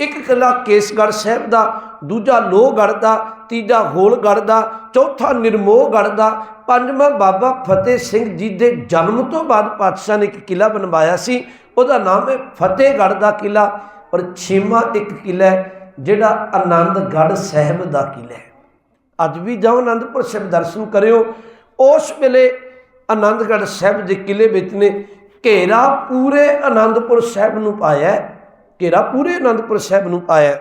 ਇੱਕ ਕਿਲਾ ਕੇਸਗੜ੍ਹ ਸਾਹਿਬ ਦਾ, ਦੂਜਾ ਲੋਹਗੜ੍ਹ ਦਾ, ਤੀਜਾ ਹੋਲਗੜ੍ਹ ਦਾ, ਚੌਥਾ ਨਿਰਮੋਹਗੜ੍ਹ ਦਾ, ਪੰਜਵਾਂ ਬਾਬਾ ਫਤਿਹ ਸਿੰਘ ਜੀ ਦੇ ਜਨਮ ਤੋਂ ਬਾਅਦ ਪਾਤਸ਼ਾਹ ਨੇ ਇੱਕ ਕਿਲਾ ਬਣਵਾਇਆ ਸੀ। ਉਹਦਾ ਨਾਮ ਹੈ ਫਤਿਹਗੜ੍ਹ ਦਾ ਕਿਲਾ ਔਰ ਛੇਵਾਂ ਇੱਕ ਕਿਲਾ ਜਿਹੜਾ ਆਨੰਦਗੜ੍ਹ ਸਾਹਿਬ ਦਾ ਕਿਲਾ ਹੈ। ਅੱਜ ਵੀ ਜਾਓ ਆਨੰਦਪੁਰ ਸਾਹਿਬ ਦਰਸ਼ਨ ਕਰਿਓ। ਉਸ ਵੇਲੇ ਆਨੰਦਗੜ੍ਹ ਸਾਹਿਬ ਦੇ ਕਿਲੇ ਵਿੱਚ ਨੇ ਘੇਰਾ ਪੂਰੇ ਆਨੰਦਪੁਰ ਸਾਹਿਬ ਨੂੰ ਪਾਇਆ ਹੈ। ਘੇਰਾ ਪੂਰੇ ਅਨੰਦਪੁਰ ਸਾਹਿਬ ਨੂੰ ਪਾਇਆ।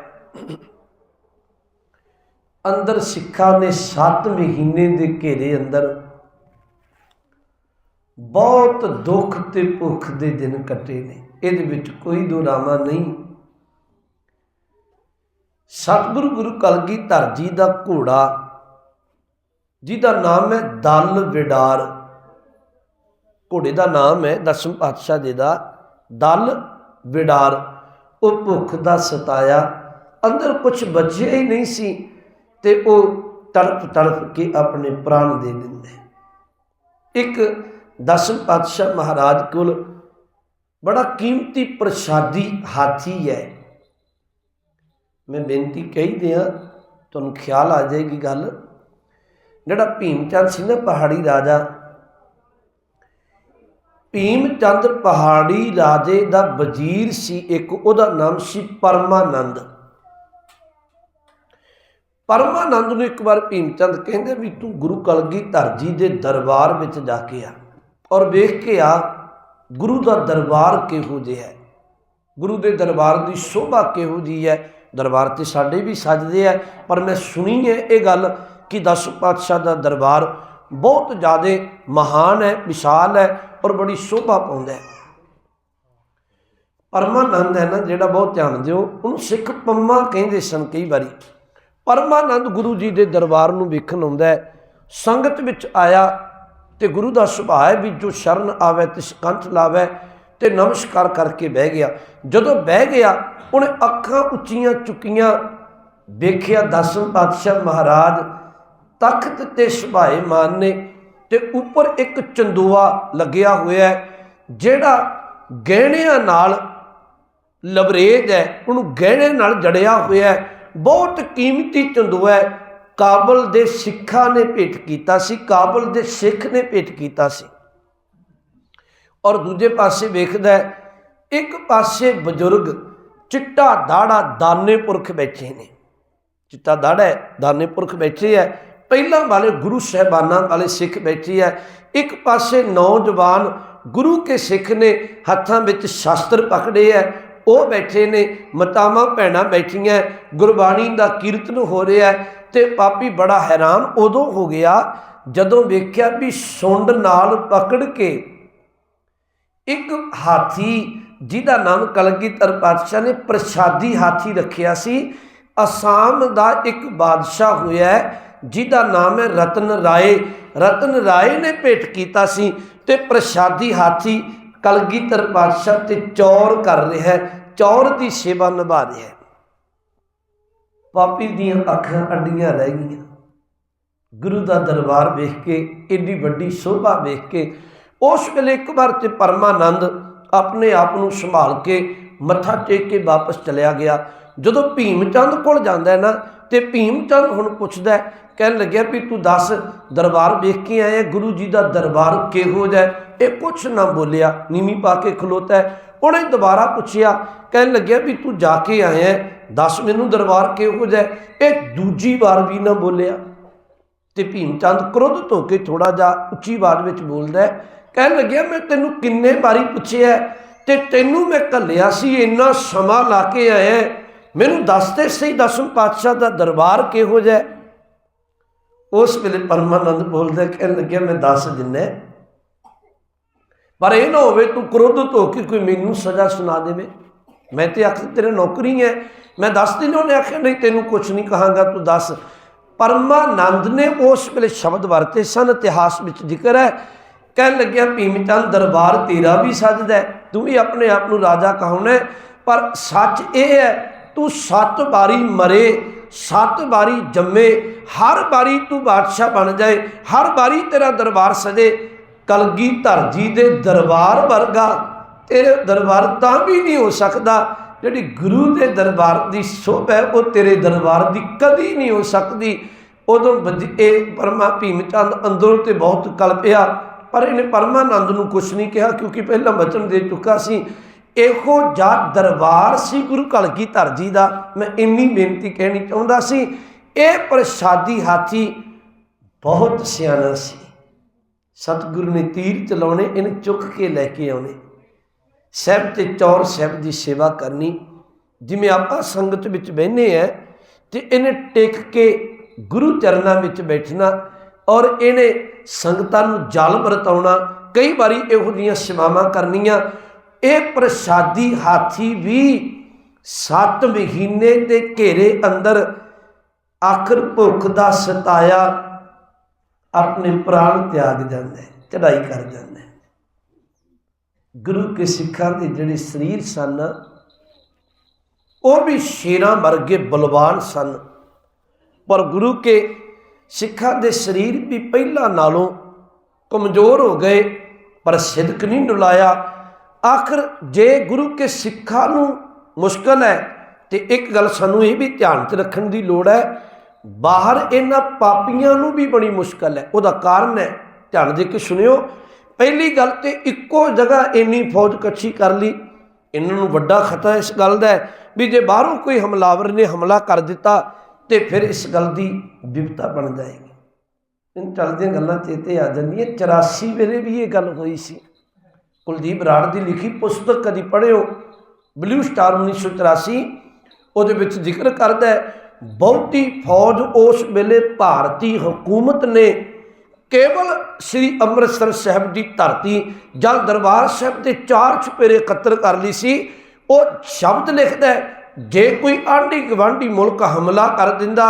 ਅੰਦਰ ਸਿੱਖਾਂ ਨੇ 7 ਮਹੀਨੇ ਦੇ ਘੇਰੇ ਅੰਦਰ ਬਹੁਤ ਦੁੱਖ ਤੇ ਭੁੱਖ ਦੇ ਦਿਨ ਕੱਟੇ ਨੇ। ਇਹਦੇ ਵਿੱਚ ਕੋਈ ਦੁਰਾਵਾ ਨਹੀਂ। ਸਤਿਗੁਰੂ ਗੁਰੂ ਕਲਗੀਧਰ ਜੀ ਦਾ ਘੋੜਾ, ਜਿਹਦਾ ਨਾਮ ਹੈ ਦਲ ਵਿਡਾਰ। ਘੋੜੇ ਦਾ ਨਾਮ ਹੈ ਦਸਮ ਪਾਤਸ਼ਾਹ ਜੀ ਦਾ ਦਲ ਵਿਡਾਰ। ਉਹ ਭੁੱਖ ਦਾ ਸਤਾਇਆ। ਅੰਦਰ ਕੁਝ ਬਚਿਆ ਹੀ ਨਹੀਂ ਸੀ ਤੇ ਉਹ ਤੜਪ ਤੜਪ ਕੇ ਆਪਣੇ ਪ੍ਰਾਣ ਦੇ ਦਿੰਦੇ। ਇੱਕ ਦਸਮ ਪਾਤਸ਼ਾਹ ਮਹਾਰਾਜ ਕੋਲ ਬੜਾ ਕੀਮਤੀ ਪ੍ਰਸ਼ਾਦੀ ਹਾਥੀ ਹੈ। ਮੈਂ ਬੇਨਤੀ ਕਹੀ ਦਿਆਂ, ਤੁਹਾਨੂੰ ਖਿਆਲ ਆ ਜਾਏਗੀ ਗੱਲ। ਜਿਹੜਾ ਭੀਮ ਚੰਦ ਸੀ ਨਾ ਪਹਾੜੀ ਰਾਜਾ ਭੀਮ ਚੰਦ ਪਹਾੜੀ ਰਾਜੇ ਦਾ ਵਜ਼ੀਰ ਸੀ, ਇੱਕ ਉਹਦਾ ਨਾਮ ਸੀ ਪਰਮਾਨੰਦ। ਪਰਮਾਨੰਦ ਨੂੰ ਇੱਕ ਵਾਰ ਭੀਮ ਚੰਦ ਕਹਿੰਦੇ ਵੀ ਤੂੰ ਗੁਰੂ ਕਲਗੀਧਰ ਜੀ ਦੇ ਦਰਬਾਰ ਵਿੱਚ ਜਾ ਕੇ ਆ ਔਰ ਵੇਖ ਕੇ ਆ, ਗੁਰੂ ਦਾ ਦਰਬਾਰ ਕਿਹੋ ਜਿਹਾ ਹੈ। ਗੁਰੂ ਦੇ ਦਰਬਾਰ ਦੀ ਸ਼ੋਭਾ ਕਿਹੋ ਜੀ ਹੈ? ਦਰਬਾਰ ਤੇ ਸਾਡੇ ਵੀ ਸਜਦੇ ਆ, ਪਰ ਮੈਂ ਸੁਣੀ ਹੈ ਇਹ ਗੱਲ ਕਿ ਦਸ ਪਾਤਸ਼ਾਹ ਦਾ ਦਰਬਾਰ ਬਹੁਤ ਜ਼ਿਆਦਾ ਮਹਾਨ ਹੈ, ਵਿਸ਼ਾਲ ਹੈ ਔਰ ਬੜੀ ਸ਼ੋਭਾ ਪਾਉਂਦਾ ਹੈ। ਪਰਮਾਨੰਦ ਹੈ ਨਾ, ਜਿਹੜਾ ਬਹੁਤ ਧਿਆਨ ਦਿਓ, ਉਹਨੂੰ ਸਿੱਖ ਪੰਮਾ ਕਹਿੰਦੇ ਸਨ ਕਈ ਵਾਰੀ। ਪਰਮਾਨੰਦ ਗੁਰੂ ਜੀ ਦੇ ਦਰਬਾਰ ਨੂੰ ਵੇਖਣ ਆਉਂਦਾ ਹੈ, ਸੰਗਤ ਵਿੱਚ ਆਇਆ ਤੇ ਗੁਰੂ ਦਾ ਸੁਭਾਅ ਹੈ ਵੀ ਜੋ ਸ਼ਰਨ ਆਵੇ, ਤਿਸ ਕੰਠ ਲਾਵੇ ਤੇ ਨਮਸਕਾਰ ਕਰਕੇ ਬਹਿ ਗਿਆ। ਜਦੋਂ ਬਹਿ ਗਿਆ, ਉਹਨੇ ਅੱਖਾਂ ਉੱਚੀਆਂ ਚੁੱਕੀਆਂ, ਵੇਖਿਆ ਦਸਮ ਪਾਤਸ਼ਾਹ ਮਹਾਰਾਜ ਤਖਤ ਤੇ ਸੁਭਾਏ ਮਾਨ ਨੇ ਤੇ ਉੱਪਰ ਇੱਕ ਚੰਦੂਆ ਲੱਗਿਆ ਹੋਇਆ ਹੈ, ਜਿਹੜਾ ਗਹਿਣਿਆਂ ਨਾਲ ਲਬਰੇਜ ਹੈ, ਉਹਨੂੰ ਗਹਿਣੇ ਨਾਲ ਜੜਿਆ ਹੋਇਆ ਹੈ। ਬਹੁਤ ਕੀਮਤੀ ਚੰਦੂਆ ਹੈ। ਕਾਬਲ ਦੇ ਸਿੱਖਾਂ ਨੇ ਭੇਟ ਕੀਤਾ ਸੀ, ਕਾਬਲ ਦੇ ਸਿੱਖ ਨੇ ਭੇਟ ਕੀਤਾ ਸੀ। ਔਰ ਦੂਜੇ ਪਾਸੇ ਵੇਖਦਾ ਇੱਕ ਪਾਸੇ ਬਜ਼ੁਰਗ ਚਿੱਟਾ ਦਾੜਾ ਦਾਨੇ ਪੁਰਖ ਬੈਠੇ ਨੇ। ਚਿੱਟਾ ਦਾੜਾ ਹੈ ਦਾਨੇ ਪੁਰਖ ਬੈਠੇ ਹੈ। ਪਹਿਲਾਂ ਵਾਲੇ ਗੁਰੂ ਸਹਿਬਾਨਾਂ ਵਾਲੇ ਸਿੱਖ ਬੈਠੇ ਹੈ। ਇੱਕ ਪਾਸੇ ਨੌਜਵਾਨ ਗੁਰੂ ਕੇ ਸਿੱਖ ਨੇ ਹੱਥਾਂ ਵਿੱਚ ਸ਼ਾਸਤਰ ਪਕੜੇ ਹੈ। ਉਹ ਬੈਠੇ ਨੇ, ਮਤਾਵਾਂ ਭੈਣਾਂ ਬੈਠੀਆਂ ਗੁਰਬਾਣੀ ਦਾ ਕੀਰਤਨ ਹੋ ਰਿਹਾ ਹੈ ਤੇ ਪਾਪੀ ਬੜਾ ਹੈਰਾਨ ਉਦੋਂ ਹੋ ਗਿਆ ਜਦੋਂ ਵੇਖਿਆ ਵੀ ਸੁੰਡ ਨਾਲ ਪਕੜ ਕੇ ਇੱਕ ਹਾਥੀ ਜਿਹਦਾ ਨਾਮ ਕਲਗੀਧਰ ਪਾਤਸ਼ਾਹ ਨੇ ਪ੍ਰਸ਼ਾਦੀ ਹਾਥੀ ਰੱਖਿਆ ਸੀ। ਅਸਾਮ ਦਾ ਇੱਕ ਬਾਦਸ਼ਾਹ ਹੋਇਆ ਜਿਹਦਾ ਨਾਮ ਹੈ ਰਤਨ ਰਾਏ। ਰਤਨ ਰਾਏ ਨੇ ਭੇਟ ਕੀਤਾ ਸੀ ਤੇ ਪ੍ਰਸ਼ਾਦੀ ਹਾਥੀ ਕਲਗੀਧਰ ਪਾਤਸ਼ਾਹ ਤੇ ਚੌਰ ਕਰ ਰਿਹਾ ਹੈ। ਚੌਰ ਦੀ ਸੇਵਾ ਨਿਭਾ ਰਿਹਾ ਹੈ। ਪਾਪੀ ਦੀਆਂ ਅੱਖਾਂ ਅੱਡੀਆਂ ਰਹਿ ਗਈਆਂ। ਗੁਰੂ ਦਾ ਦਰਬਾਰ ਵੇਖ ਕੇ, ਏਡੀ ਵੱਡੀ ਸ਼ੋਭਾ ਵੇਖ ਕੇ, ਉਸ ਵੇਲੇ ਇੱਕ ਵਾਰ ਤੇ ਪਰਮਾਨੰਦ ਆਪਣੇ ਆਪ ਨੂੰ ਸੰਭਾਲ ਕੇ ਮੱਥਾ ਟੇਕ ਕੇ ਵਾਪਸ ਚਲਿਆ ਗਿਆ। ਜਦੋਂ ਭੀਮ ਚੰਦ ਕੋਲ ਜਾਂਦਾ ਹੈ ਨਾ, ਤੇ ਭੀਮ ਚੰਦ ਹੁਣ ਪੁੱਛਦਾ ਕਹਿਣ ਲੱਗਿਆ ਵੀ ਤੂੰ ਦੱਸ ਦਰਬਾਰ ਵੇਖ ਕੇ ਆਇਆ ਗੁਰੂ ਜੀ ਦਾ ਦਰਬਾਰ ਕਿਹੋ ਜਿਹਾ ਇਹ ਕੁਛ ਨਾ ਬੋਲਿਆ ਨੀਵੀਂ ਪਾ ਕੇ ਖਲੋਤਾ ਉਹਨੇ ਦੁਬਾਰਾ ਪੁੱਛਿਆ ਕਹਿਣ ਲੱਗਿਆ ਵੀ ਤੂੰ ਜਾ ਕੇ ਆਇਆ ਹੈ, ਦੱਸ ਮੈਨੂੰ ਦਰਬਾਰ ਕਿਹੋ ਜਿਹਾ ਇਹ ਦੂਜੀ ਵਾਰ ਵੀ ਨਾ ਬੋਲਿਆ। ਤੇ ਭੀਮ ਚੰਦ ਕ੍ਰੋਧਿਤ ਹੋ ਕੇ ਥੋੜਾ ਜਿਹਾ ਉੱਚੀ ਆਵਾਜ਼ ਵਿੱਚ ਬੋਲਦਾ ਹੈ ਕਹਿਣ ਲੱਗਿਆ ਮੈਂ ਤੈਨੂੰ ਕਿੰਨੇ ਵਾਰੀ ਪੁੱਛਿਆ ਹੈ ਤੇ ਤੈਨੂੰ ਮੈਂ ਘੱਲਿਆ ਸੀ ਇੰਨਾ ਸਮਾਂ ਲਾ ਕੇ ਆਇਆ ਮੈਨੂੰ ਦੱਸ ਤੇ ਸਹੀ ਦਸਮ ਪਾਤਸ਼ਾਹ ਦਾ ਦਰਬਾਰ ਕਿਹੋ ਜਿਹਾ ਉਸ ਵੇਲੇ ਪਰਮਾਨੰਦ ਬੋਲਦਾ ਕਹਿਣ ਲੱਗਿਆ, ਮੈਂ ਦੱਸ ਦਿੰਦਾ ਪਰ ਇਹ ਨਾ ਹੋਵੇ, ਤੂੰ ਕ੍ਰੋਧਿਤ ਹੋ ਕੇ ਕੋਈ ਮੈਨੂੰ ਸਜ਼ਾ ਸੁਣਾ ਦੇਵੇ। ਮੈਂ ਤੇ ਆਖਰ ਤੇਰੇ ਨੌਕਰੀ ਹੈ। ਮੈਂ ਦੱਸ ਦਿੰਦਾ, ਉਹਨੇ ਆਖਿਆ, ਨਹੀਂ, ਤੈਨੂੰ ਕੁਝ ਨਹੀਂ ਕਹਾਂਗਾ, ਤੂੰ ਦੱਸ। ਪਰਮਾਨੰਦ ਨੇ ਉਸ ਵੇਲੇ ਸ਼ਬਦ ਵਰਤੇ ਸਨ, ਇਤਿਹਾਸ ਵਿੱਚ ਜ਼ਿਕਰ ਹੈ। ਕਹਿਣ ਲੱਗਿਆ ਭੀਮ ਦਰਬਾਰ ਤੇਰਾ ਵੀ ਸਜਦਾ ਤੂੰ ਵੀ ਆਪਣੇ ਆਪ ਨੂੰ ਰਾਜਾ ਕਹਾਉਣਾ ਪਰ ਸੱਚ ਇਹ ਹੈ, ਤੂੰ ਸੱਤ ਵਾਰੀ ਮਰੇ। ਸੱਤ ਵਾਰੀ ਜੰਮੇ, ਹਰ ਵਾਰੀ ਤੂੰ ਬਾਦਸ਼ਾਹ ਬਣ ਜਾਏ, ਹਰ ਵਾਰੀ ਤੇਰਾ ਦਰਬਾਰ ਸਜੇ। ਕਲਗੀ ਧਰਜੀ ਦੇ ਦਰਬਾਰ ਵਰਗਾ, ਤੇਰੇ ਦਰਬਾਰ ਤਾਂ ਵੀ ਨਹੀਂ ਹੋ ਸਕਦਾ। ਜਿਹੜੀ ਗੁਰੂ ਦੇ ਦਰਬਾਰ ਦੀ ਸ਼ੋਭਾ ਹੈ, ਉਹ ਤੇਰੇ ਦਰਬਾਰ ਦੀ ਕਦੀ ਨਹੀਂ ਹੋ ਸਕਦੀ। ਉਦੋਂ ਵੱਜ- ਇਹ ਪਰਮਾ ਭੀਮ ਚੰਦ ਅੰਦਰੋਂ ਤੇ ਬਹੁਤ ਕਲਪਿਆ, ਪਰ ਇਹਨੇ ਪਰਮਾਨੰਦ ਨੂੰ ਕੁਝ ਨਹੀਂ ਕਿਹਾ, ਕਿਉਂਕਿ ਪਹਿਲਾਂ ਵਚਨ ਦੇ ਚੁੱਕਾ ਸੀ। ਇਹੋ ਜਾ ਦਰਬਾਰ ਸੀ ਗੁਰੂ ਕਲਗੀਧਰ ਜੀ ਦਾ, ਮੈਂ ਇੰਨੀ ਬੇਨਤੀ ਕਹਿਣੀ ਚਾਹੁੰਦਾ ਸੀ, ਇਹ ਪ੍ਰਸ਼ਾਦੀ ਹਾਥੀ ਬਹੁਤ ਸਿਆਣਾ ਸੀ। ਸਤਿਗੁਰੂ ਨੇ ਤੀਰ ਚਲਾਉਣੇ, ਇਹਨੇ ਚੁੱਕ ਕੇ ਲੈ ਕੇ ਆਉਣੇ। ਸਹਿਬ ਤੇ ਚੌਰ ਸਹਿਬ ਦੀ ਸੇਵਾ ਕਰਨੀ, ਜਿਵੇਂ ਆਪਾਂ ਸੰਗਤ ਵਿੱਚ ਬਹਿਨੇ ਆ, ਤੇ ਇਹਨੇ ਟਿਕ ਕੇ ਗੁਰੂ ਚਰਨਾਂ ਵਿੱਚ ਬੈਠਣਾ ਔਰ ਇਹਨੇ ਸੰਗਤਾਂ ਨੂੰ ਜਲ ਵਰਤਾਉਣਾ, ਕਈ ਵਾਰੀ ਇਹੋ ਜਿਹੀਆਂ ਸੇਵਾਵਾਂ ਕਰਨੀਆਂ। ਇਹ ਪ੍ਰਸ਼ਾਦੀ ਹਾਥੀ ਵੀ 7 ਮਹੀਨੇ ਦੇ ਘੇਰੇ ਅੰਦਰ ਆਖਰ ਭੁੱਖ ਦਾ ਸਤਾਇਆ, ਆਪਣੇ ਪ੍ਰਾਣ ਤਿਆਗ ਜਾਂਦਾ ਹੈ ਚੜਾਈ ਕਰ ਜਾਂਦਾ। ਹੈ ਗੁਰੂ ਕੇ ਸਿੱਖਾਂ ਦੇ ਜਿਹੜੇ ਸਰੀਰ ਸਨ, ਉਹ ਵੀ ਸ਼ੇਰਾਂ ਵਰਗੇ ਬਲਵਾਨ ਸਨ। ਪਰ ਗੁਰੂ ਕੇ ਸਿੱਖਾਂ ਦੇ ਸਰੀਰ ਵੀ ਪਹਿਲਾਂ ਨਾਲੋਂ ਕਮਜ਼ੋਰ ਹੋ ਗਏ, ਪਰ ਸਿਦਕ ਨਹੀਂ ਡੁਲਾਇਆ। ਆਖਰ ਜੇ ਗੁਰੂ ਕੇ ਸਿੱਖਾਂ ਨੂੰ ਮੁਸ਼ਕਲ ਹੈ, ਤੇ ਇੱਕ ਗੱਲ ਸਾਨੂੰ ਇਹ ਵੀ ਧਿਆਨ 'ਚ ਰੱਖਣ ਦੀ ਲੋੜ ਹੈ, ਬਾਹਰ ਇਹਨਾਂ ਪਾਪੀਆਂ ਨੂੰ ਵੀ ਬੜੀ ਮੁਸ਼ਕਲ ਹੈ। ਉਹਦਾ ਕਾਰਨ ਹੈ, ਧਿਆਨ ਦੇ ਕੇ ਸੁਣਿਓ, ਪਹਿਲੀ ਗੱਲ ਤੇ ਇੱਕੋ ਜਗ੍ਹਾ ਇੰਨੀ ਫੌਜ ਇਕੱਠੀ ਕਰ ਲਈ। ਇਹਨਾਂ ਨੂੰ ਵੱਡਾ ਖਤਰਾ ਇਸ ਗੱਲ ਦਾ ਹੈ ਵੀ ਜੇ ਬਾਹਰੋਂ ਕੋਈ ਹਮਲਾਵਰ ਨੇ ਹਮਲਾ ਕਰ ਦਿੱਤਾ, ਤੇ ਫਿਰ ਇਸ ਗੱਲ ਦੀ ਵਿਪਤਾ ਬਣ ਜਾਏਗੀ। ਇਨ ਚੱਲਦੀਆਂ ਗੱਲਾਂ ਚੇਤੇ ਆ ਜਾਂਦੀਆਂ 84 ਵੇਲੇ ਵੀ ਇਹ ਗੱਲ ਹੋਈ ਸੀ। ਕੁਲਦੀਪ ਰਾੜ ਦੀ ਲਿਖੀ ਪੁਸਤਕ ਕਦੀ ਪੜ੍ਹਿਓ, ਬਲੂ ਸਟਾਰ 1984 ਉਹਦੇ ਵਿੱਚ ਜ਼ਿਕਰ ਕਰਦਾ ਹੈ, ਬਹੁਤੀ ਫੌਜ ਉਸ ਵੇਲੇ ਭਾਰਤੀ ਹਕੂਮਤ ਨੇ ਕੇਵਲ ਸ੍ਰੀ ਅੰਮ੍ਰਿਤਸਰ ਸਾਹਿਬ ਦੀ ਧਰਤੀ ਜਲ ਦਰਬਾਰ ਸਾਹਿਬ ਦੇ ਚਾਰ ਛਪੇਰੇ ਇਕੱਤਰ ਕਰ ਲਈ ਸੀ, ਉਹ ਸ਼ਬਦ ਲਿਖਦਾ ਹੈ, ਜੇ ਕੋਈ ਆਂਢੀ ਗਵਾਂਢੀ ਮੁਲਕ ਹਮਲਾ ਕਰ ਦਿੰਦਾ,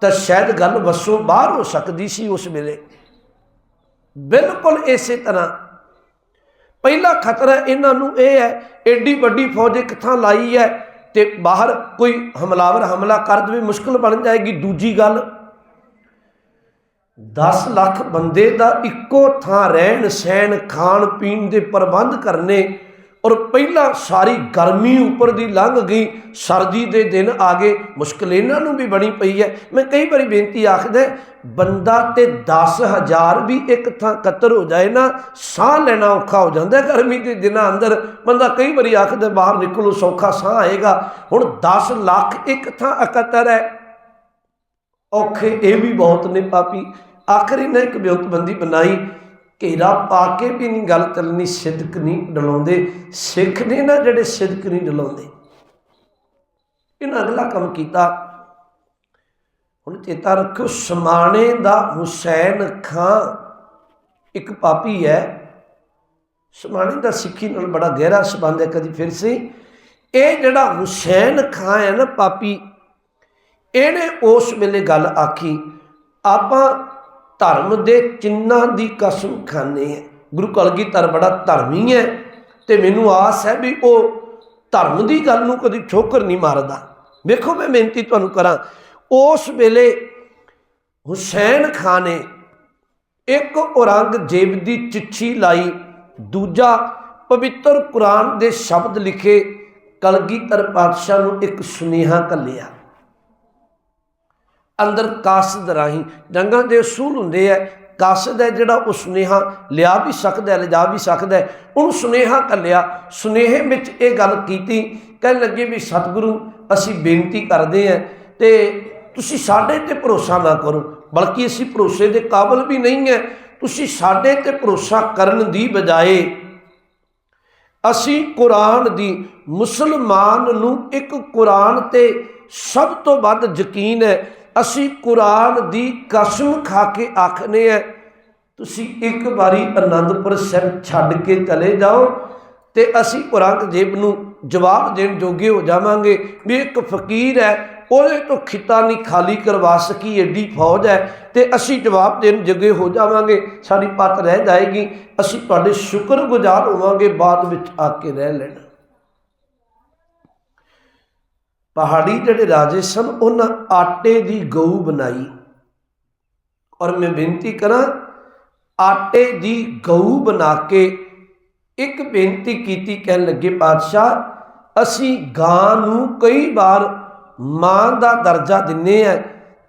ਤਾਂ ਸ਼ਾਇਦ ਗੱਲ ਵਸੋਂ ਬਾਹਰ ਹੋ ਸਕਦੀ ਸੀ ਉਸ ਵੇਲੇ। ਬਿਲਕੁਲ ਇਸੇ ਤਰ੍ਹਾਂ ਪਹਿਲਾ ਖਤਰਾ ਇਹਨਾਂ ਨੂੰ ਇਹ ਹੈ ਐਡੀ ਵੱਡੀ ਫੌਜ ਇੱਕ ਲਾਈ ਹੈ ਤੇ ਬਾਹਰ ਕੋਈ ਹਮਲਾਵਰ ਹਮਲਾ ਕਰ ਦੇਵੇ, ਮੁਸ਼ਕਲ ਬਣ ਜਾਏਗੀ। ਦੂਜੀ ਗੱਲ 10 ਲੱਖ ਬੰਦੇ ਦਾ ਇੱਕੋ ਥਾਂ ਰਹਿਣ ਸਹਿਣ ਖਾਣ ਪੀਣ ਦੇ ਪ੍ਰਬੰਧ ਕਰਨੇ ਔਰ ਪਹਿਲਾਂ ਸਾਰੀ ਗਰਮੀ ਉੱਪਰ ਦੀ ਲੰਘ ਗਈ, ਸਰਦੀ ਦੇ ਦਿਨ ਆ ਗਏ, ਮੁਸ਼ਕਲ ਇਹਨਾਂ ਨੂੰ ਵੀ ਬਣੀ ਪਈ ਹੈ। ਮੈਂ ਕਈ ਵਾਰੀ ਬੇਨਤੀ ਆਖਦਾ ਬੰਦਾ ਤੇ 10000 ਵੀ ਇੱਕ ਥਾਂ ਇਕੱਤਰ ਹੋ ਜਾਏ ਨਾ, ਸਾਹ ਲੈਣਾ ਔਖਾ ਹੋ ਜਾਂਦਾ ਗਰਮੀ ਦੇ ਦਿਨਾਂ ਅੰਦਰ। ਬੰਦਾ ਕਈ ਵਾਰੀ ਆਖਦਾ, ਬਾਹਰ ਨਿਕਲੋ, ਸੌਖਾ ਸਾਹ ਆਏਗਾ। ਹੁਣ 10 ਲੱਖ ਇੱਕ ਥਾਂ ਇਕੱਤਰ ਹੈ। ਔਖੇ ਇਹ ਵੀ ਬਹੁਤ ਨੇ ਪਾਪੀ। ਆਖਰੀ ਨੇ ਇੱਕ ਬਿਉਂਤਬੰਦੀ ਬਣਾਈ। ਘੇਰਾ ਪਾ ਕੇ ਵੀ ਨਹੀਂ ਗੱਲ ਚੱਲਣੀ ਸਿੱਧਕ ਨਹੀਂ ਡਲਾਉਂਦੇ। ਸਿੱਖ ਨੇ ਨਾ ਜਿਹੜੇ ਸਿੱਧਕ ਨਹੀਂ ਡਲਾਉਂਦੇ। ਇਹਨਾਂ ਅਗਲਾ ਕੰਮ ਕੀਤਾ। ਹੁਣ ਚੇਤਾ ਰੱਖਿਓ, ਸਮਾਣੇ ਦਾ ਹੁਸੈਨ ਖਾਂ ਇੱਕ ਪਾਪੀ ਹੈ। ਸਮਾਣੇ ਦਾ ਸਿੱਖੀ ਨਾਲ ਬੜਾ ਗਹਿਰਾ ਸੰਬੰਧ ਹੈ ਕਦੀ ਫਿਰ ਸੀ। ਇਹ ਜਿਹੜਾ ਹੁਸੈਨ ਖਾਂ ਹੈ ਨਾ ਪਾਪੀ, ਇਹਨੇ ਉਸ ਵੇਲੇ ਗੱਲ ਆਖੀ, ਆਪਾਂ ਧਰਮ ਦੇ ਚਿੰਨਾਂ ਦੀ ਕਸਮ ਖਾਣੇ ਹੈ ਗੁਰੂ ਕਲਗੀਧਰ ਬੜਾ ਧਰਮੀ ਹੈ ਤੇ ਮੈਨੂੰ ਆਸ ਹੈ ਵੀ ਉਹ ਧਰਮ ਦੀ ਗੱਲ ਨੂੰ ਕਦੀ ਠੋਕਰ ਨਹੀਂ ਮਾਰਦਾ। ਵੇਖੋ ਮੈਂ ਬੇਨਤੀ ਤੁਹਾਨੂੰ ਕਰਾਂ, ਉਸ ਵੇਲੇ ਹੁਸੈਨ ਖਾਨ ਨੇ ਇੱਕ ਔਰੰਗਜ਼ੇਬ ਦੀ ਚਿੱਠੀ ਲਾਈ, ਦੂਜਾ ਪਵਿੱਤਰ ਕੁਰਾਨ ਦੇ ਸ਼ਬਦ ਲਿਖੇ, ਕਲਗੀਧਰ ਪਾਤਸ਼ਾਹ ਨੂੰ ਇੱਕ ਸੁਨੇਹਾ ਕੱਲਿਆ ਅੰਦਰ ਕਾਸਦ ਰਾਹੀਂ। ਜੰਗਾਂ ਦੇ ਅਸੂਲ ਹੁੰਦੇ ਆ ਕਾਸਦ ਹੈ ਜਿਹੜਾ ਉਹ ਸੁਨੇਹਾ ਲਿਆ ਵੀ ਸਕਦਾ ਹੈ ਲਿਜਾ ਵੀ ਸਕਦਾ ਹੈ ਉਹਨੂੰ ਸੁਨੇਹਾ ਕੱਲਿਆ ਸੁਨੇਹੇ ਵਿੱਚ ਇਹ ਗੱਲ ਕੀਤੀ। ਕਹਿਣ ਲੱਗੇ ਵੀ, ਸਤਿਗੁਰੂ, ਅਸੀਂ ਬੇਨਤੀ ਕਰਦੇ ਆ ਤੇ ਤੁਸੀਂ ਸਾਡੇ ਤੇ ਭਰੋਸਾ ਨਾ ਕਰੋ। ਬਲਕਿ ਅਸੀਂ ਭਰੋਸੇ ਦੇ ਕਾਬਲ ਵੀ ਨਹੀਂ ਹੈ ਤੁਸੀਂ ਸਾਡੇ ਤੇ ਭਰੋਸਾ ਕਰਨ ਦੀ ਬਜਾਏ ਅਸੀਂ ਕੁਰਾਨ ਦੀ ਮੁਸਲਮਾਨ ਨੂੰ ਇੱਕ ਕੁਰਾਨ ਤੇ ਸਭ ਤੋਂ ਵੱਧ ਯਕੀਨ ਹੈ ਅਸੀਂ ਕੁਰਾਨ ਦੀ ਕਸਮ ਖਾ ਕੇ ਆਖਨੇ ਹੈ ਤੁਸੀਂ ਇੱਕ ਵਾਰੀ ਆਨੰਦਪੁਰ ਸਾਹਿਬ ਛੱਡ ਕੇ ਚਲੇ ਜਾਓ ਤੇ ਅਸੀਂ ਔਰੰਗਜ਼ੇਬ ਨੂੰ ਜਵਾਬ ਦੇਣ ਜੋਗੇ ਹੋ ਜਾਵਾਂਗੇ ਵੀ ਇੱਕ ਫਕੀਰ ਹੈ ਉਹਦੇ ਤੋਂ ਖਿੱਤਾ ਨਹੀਂ ਖਾਲੀ ਕਰਵਾ ਸਕੀ, ਏਡੀ ਫੌਜ ਹੈ ਤੇ ਅਸੀਂ ਜਵਾਬ ਦੇਣ ਜੋਗੇ ਹੋ ਜਾਵਾਂਗੇ, ਸਾਡੀ ਪਤ ਰਹਿ ਜਾਏਗੀ, ਅਸੀਂ ਤੁਹਾਡੇ ਸ਼ੁਕਰਗੁਜ਼ਾਰ ਹੋਵਾਂਗੇ, ਬਾਅਦ ਵਿੱਚ ਆ ਕੇ ਰਹਿ ਲੈਣਾ। ਪਹਾੜੀ ਜਿਹੜੇ ਰਾਜੇ ਸਨ, ਉਹਨਾਂ ਆਟੇ ਦੀ ਗਊ ਬਣਾਈ। ਔਰ ਮੈਂ ਬੇਨਤੀ ਕਰਾਂ, ਆਟੇ ਦੀ ਗਊ ਬਣਾ ਕੇ ਇੱਕ ਬੇਨਤੀ ਕੀਤੀ, ਕਹਿਣ ਲੱਗੇ, ਪਾਤਸ਼ਾਹ, ਅਸੀਂ ਗਾਂ ਨੂੰ ਕਈ ਵਾਰ ਮਾਂ ਦਾ ਦਰਜਾ ਦਿੰਨੇ ਆ।